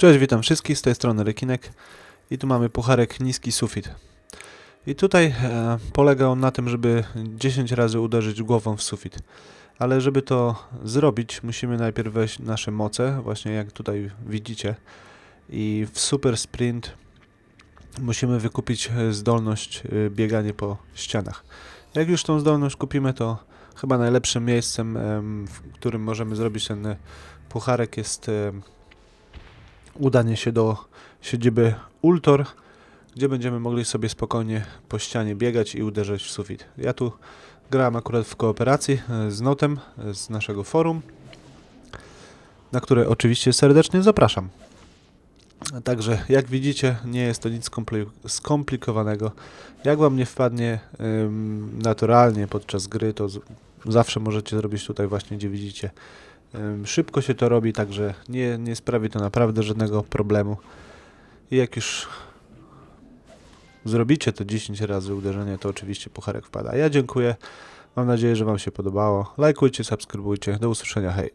Cześć, witam wszystkich, z tej strony Rekinek i tu mamy pucharek niski sufit. I tutaj e, polega on na tym, żeby 10 razy uderzyć głową w sufit. Ale żeby to zrobić, musimy najpierw wejść nasze moce, właśnie jak tutaj widzicie. I w super sprint musimy wykupić e, zdolność e, bieganie po ścianach. Jak już tą zdolność kupimy, to chyba najlepszym miejscem, em, w którym możemy zrobić ten e, pucharek jest udanie się do siedziby Ultor, gdzie będziemy mogli sobie spokojnie po ścianie biegać i uderzać w sufit. Ja tu grałem akurat w kooperacji e, z Notem e, z naszego forum, na które oczywiście serdecznie zapraszam. Także jak widzicie, nie jest to nic skompli- skomplikowanego. Jak wam nie wpadnie ym, naturalnie podczas gry, to zawsze możecie zrobić tutaj właśnie, gdzie widzicie. Szybko się to robi, także nie, nie sprawi to naprawdę żadnego problemu. I jak już zrobicie to 10 razy uderzenie, to oczywiście pucharek wpada. Ja dziękuję. Mam nadzieję, że Wam się podobało. Lajkujcie, subskrybujcie. Do usłyszenia. Hej.